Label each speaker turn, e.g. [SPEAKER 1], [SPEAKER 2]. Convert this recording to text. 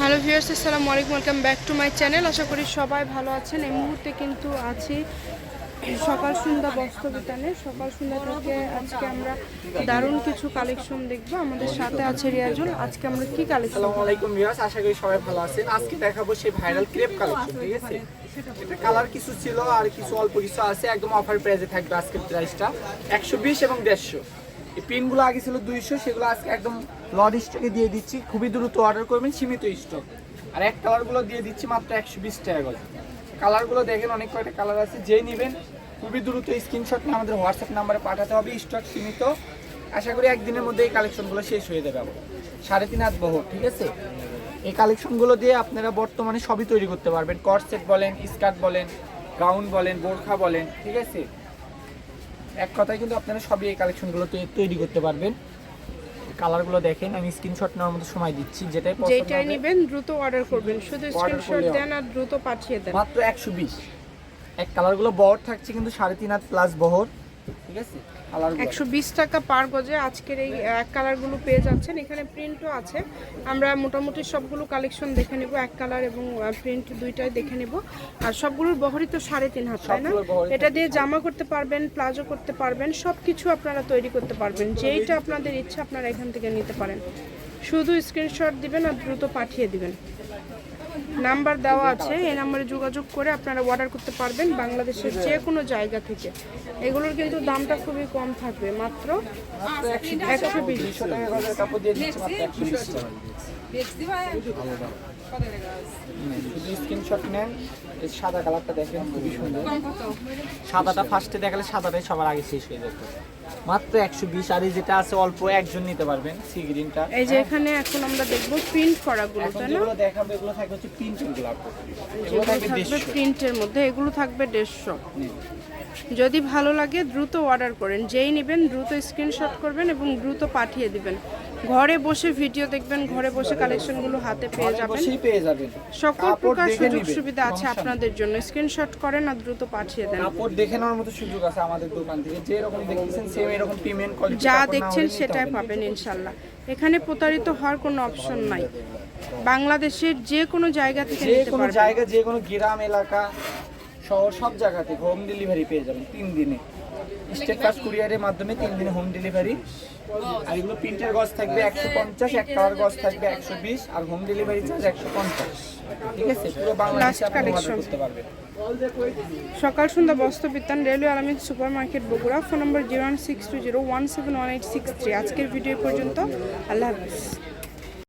[SPEAKER 1] Hello viewers, আসসালামু আলাইকুম, welcome back to my channel. আশা করি সবাই ভালো আছেন। এই মুহূর্তে কিন্তু আছি সকাল সন্ধ্যা বস্ত্র বিতানে। সকাল সন্ধ্যা থেকে আজকে আমরা দারুণ কিছু কালেকশন দেখব। আমাদের সাথে আছে রিয়াজুল। আজকে আমরা কি কালেকশন
[SPEAKER 2] আসসালামু আলাইকুম ভিউয়ার্স, আশা করি সবাই ভালো আছেন। আজকে দেখাবো সেই ভাইরাল ক্রেপ কালেকশন, ঠিক আছে? এটা কালার কিছু ছিল আর কিছু অল্প কিছু আছে। একদম অফার প্রাইসে থাকবে আজকের প্রাইসটা একশো বিশ এবং দেড়শো। এই পিনগুলো আগে ছিল দুইশো, সেগুলো আজকে একদম লড স্টকে দিয়ে দিচ্ছি। খুবই দ্রুত অর্ডার করবেন, সীমিত স্টক আর এক কালারগুলো দিয়ে দিচ্ছি মাত্র একশো বিশ টাকা করে। কালারগুলো দেখেন, অনেক কয়টা কালার আছে যেই নেবেন, খুবই দ্রুত স্ক্রিনশট নিয়ে আমাদের হোয়াটসঅ্যাপ নাম্বারে পাঠাতে হবে স্টক সীমিত। আশা করি একদিনের মধ্যে এই কালেকশনগুলো শেষ হয়ে যাবে। সাড়ে তিন হাত বহর, ঠিক আছে? এই কালেকশনগুলো দিয়ে আপনারা বর্তমানে সবই তৈরি করতে পারবেন। কট সেট বলেন স্কার্ট বলেন গাউন বলেন, বোরখা বলেন, ঠিক আছে? এক কথায় কিন্তু আপনারা সবই এই কালেকশনগুলো তৈরি করতে পারবেন। কালারগুলো দেখেন আমি স্ক্রিনশট নেওয়ার মতো সময় দিচ্ছি যেটাই পছন্দ
[SPEAKER 1] যেটাই নেবেন দ্রুত অর্ডার করবেন। শুধু স্ক্রিনশট দেন আর দ্রুত পাঠিয়ে দেন।
[SPEAKER 2] মাত্র একশো বিশ। এক কালারগুলো বহর থাকছে কিন্তু সাড়ে তিন হাত প্লাস বহর। ঠিক আছে?
[SPEAKER 1] একশো বিশ টাকা পার গজে আজকের এই এক কালারগুলো পেয়ে যাচ্ছেন। এখানে প্রিন্টও আছে। আমরা মোটামুটি সবগুলো কালেকশন দেখে নেব এক কালার এবং প্রিন্ট দুইটাই দেখে নেব। আর সবগুলোর বহরই তো সাড়ে তিন হাত তাই না? এটা দিয়ে জামা করতে পারবেন প্লাজো করতে পারবেন সব কিছু আপনারা তৈরি করতে পারবেন। যেইটা আপনাদের ইচ্ছা আপনারা এখান থেকে নিতে পারেন। শুধু স্ক্রিনশট দিবেন আর দ্রুত পাঠিয়ে দিবেন। নাম্বার দেওয়া আছে, এই নাম্বারে যোগাযোগ করে আপনারা অর্ডার করতে পারবেন বাংলাদেশের যে কোনো জায়গা থেকে। এগুলোর কিন্তু দামটা খুবই কম থাকবে, মাত্র
[SPEAKER 2] একশো
[SPEAKER 1] বিশ।
[SPEAKER 2] নেন সাদা কালারটা দেখেন, খুবই সুন্দর। সাদাটা ফার্স্টে দেখালে সাদাটাই সবার আগে শেষ হয়ে যেত মাত্র একশো বিশ আর এই যেটা আছে অল্প একজন নিতে পারবেন সি গ্রিনটা
[SPEAKER 1] এই যে এখানে এখন আমরা দেখব প্রিন্ট করাগুলো
[SPEAKER 2] এখন
[SPEAKER 1] তাই না?
[SPEAKER 2] দেখাবো এগুলো থাকবে হচ্ছে প্রিন্টেরগুলো এগুলো থাকবে
[SPEAKER 1] প্রিন্টের মধ্যে এগুলো থাকবে দেড়শো। যদি ভালো লাগে দ্রুত অর্ডার করেন। যেই নেবেন দ্রুত স্ক্রিনশট করবেন এবং দ্রুত পাঠিয়ে দিবেন। ঘরে বসে ভিডিও দেখবেন ঘরে বসে কালেকশনগুলো হাতে পেয়ে যাবেন।
[SPEAKER 2] পেয়ে যাবেন।
[SPEAKER 1] সকল প্রকার সুযোগ সুবিধা আছে আপনাদের জন্য। স্ক্রিনশট করেন আর দ্রুত পাঠিয়ে দেন।
[SPEAKER 2] কাপড় দেখে নেওয়ার মতো সুযোগ আছে আমাদের দোকান থেকে। যে এরকম দেখতেছেন সেম এরকম পেমেন্ট কোয়ালিটি
[SPEAKER 1] যা দেখছেন সেটাই পাবেন ইনশাল্লাহ। এখানে প্রতারিত হওয়ার কোনো অপশন নাই। বাংলাদেশের যে কোনো জায়গা থেকে
[SPEAKER 2] যে
[SPEAKER 1] নিতে
[SPEAKER 2] কোনো
[SPEAKER 1] পারবেন।
[SPEAKER 2] জায়গা যে কোনো গ্রাম এলাকা শহর সব জায়গা থেকে হোম ডেলিভারি পেয়ে যাবেন তিন দিনে। স্টেট ফাস্ট কুরিয়ারের মাধ্যমে তিন দিনে হোম ডেলিভারি। আর এগুলো প্রিন্টের গজ থাকবে একশো পঞ্চাশ এক কালার গজ থাকবে একশো বিশ আর হোম ডেলিভারি চার্জ একশো পঞ্চাশ। ঠিক আছে? পুরো বাংলাদেশে আপনি অর্ডার করতে পারবেন।
[SPEAKER 1] সকাল সন্ধ্যা বস্ত্র বিতান railway Almin super market Bogura phone number zero one six two zero one seven one eight six three. আজকের ভিডিও পর্যন্ত। আল্লাহ হাফিজ।